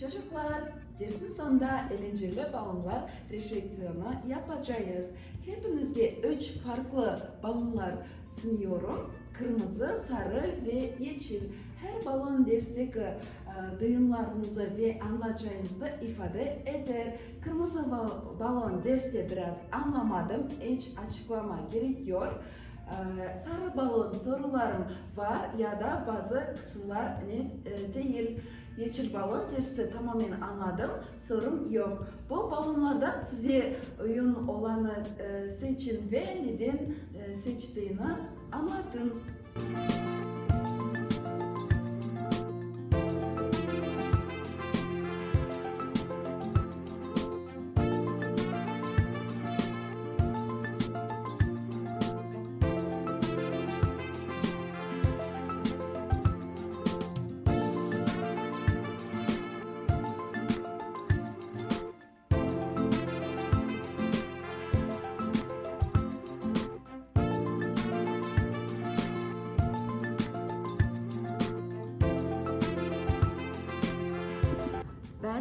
Çocuklar, dersin sonunda eğlenceli balonlar refleksiyonu yapacağız. Hepinizge üç farklı balonlar sunuyorum. Kırmızı, sarı ve yeşil. Her balon dersteki e, duyumlarınızı ve anlayacağınızı ifade eder. Kırmızı bal- balon derste biraz anlamadım. Hiç açıklama gerekiyor. Ee, sarı balon sorularım var ya da bazı kısımlar net e, değil. Yeşil balon derste tamamen anladım. Sorum yok. Bu balonlardan size uygun olanı e, seçin ve neden e, seçtiğini anlatın.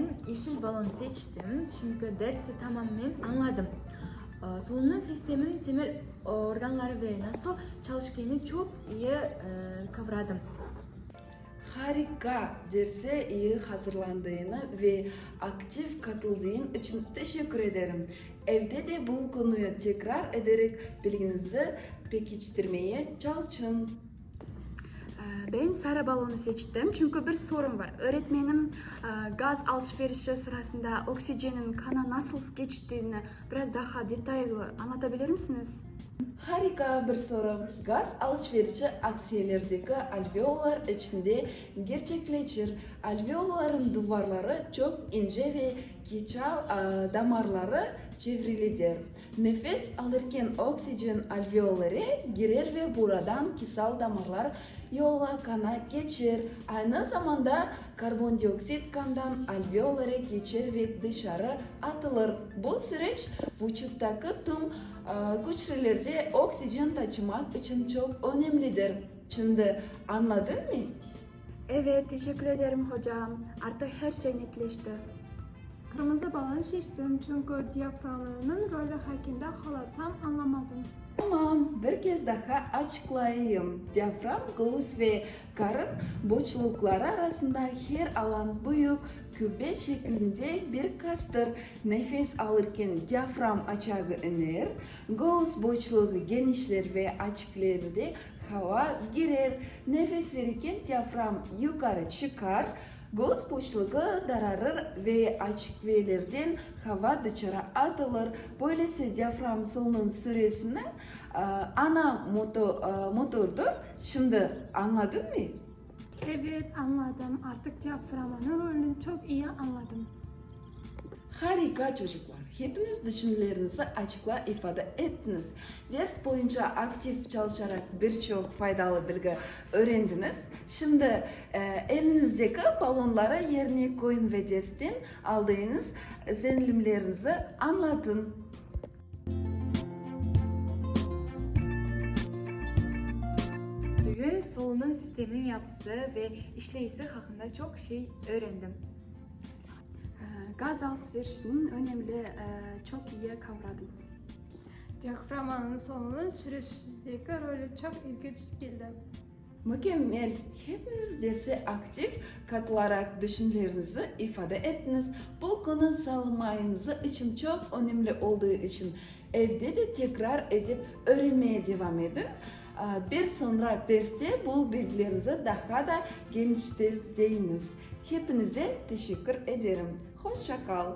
Ben yeşil balon seçtim çünkü dersi tamamen anladım. Ee, Solunum sistemin temel organları ve nasıl çalıştığını çok iyi e, kavradım. Harika derse iyi hazırlandığını ve aktif katıldığın için teşekkür ederim. Evde de bu konuyu tekrar ederek bilginizi pekiştirmeye çalışın. Ee, Ben sarı balonu seçtim çünkü bir sorun var. Öğretmenim e, gaz alışverişi sırasında oksijenin kana nasıl geçtiğini biraz daha detaylı anlatabilir misiniz? Harika bir soru. Gaz alışverişi aksiyelerdeki alveolar içinde gerçekleşir. Alveolların duvarları çok ince ve geçal e, damarları çevrilidir. Nefes alırken oksijen alveolara girer ve buradan kisal damarlar yolla kana geçer. Aynı zamanda karbondioksit kandan alveolara geçer ve dışarı atılır. Bu süreç vücuttaki tüm e, hücrelerde oksijen taşımak için çok önemlidir. Şimdi anladın mı? Evet, teşekkür ederim hocam. Artık her şey netleşti. Kırmızı balon seçtim çünkü diyaframının rolü hakkında hala tam anlamadım. Tamam, bir kez daha açıklayayım. Diyafram, göğüs ve karın boşlukları arasında her alan büyük küpe şeklinde bir kastır. Nefes alırken diyafram aşağı iner, göğüs boşluğu genişler ve açıklarda hava girer. Nefes verirken diyafram yukarı çıkar, Göğüs boşluğu daralır ve açık velerden hava dışarı atılır. Böylesi diyafram solunum süresinin e, ana motor, e, motordur. Şimdi anladın mı? Evet anladım. Artık diyaframının rolünü çok iyi anladım. Harika çocuklar. Hepiniz düşüncelerinizi açıkla ifade ettiniz. Ders boyunca aktif çalışarak birçok faydalı bilgi öğrendiniz. Şimdi e, elinizdeki balonlara yerine koyun ve dersten aldığınız izlenimlerinizi anlatın. Bugün solunum sistemin yapısı ve işleyişi hakkında çok şey öğrendim. Gaz alışverişinin önemli e, çok iyi kavradım. Diyaframının solunum süresindeki rolü çok ilginç geldi. Mükemmel. Hepiniz derse aktif katılarak düşüncelerinizi ifade ettiniz. Bu konu sağlamayınızı için çok önemli olduğu için evde de tekrar edip öğrenmeye devam edin. Aa, Bir sonra derste bu bilgilerinizi daha da geliştireceğiniz. Hepinize teşekkür ederim. Hoşça kal.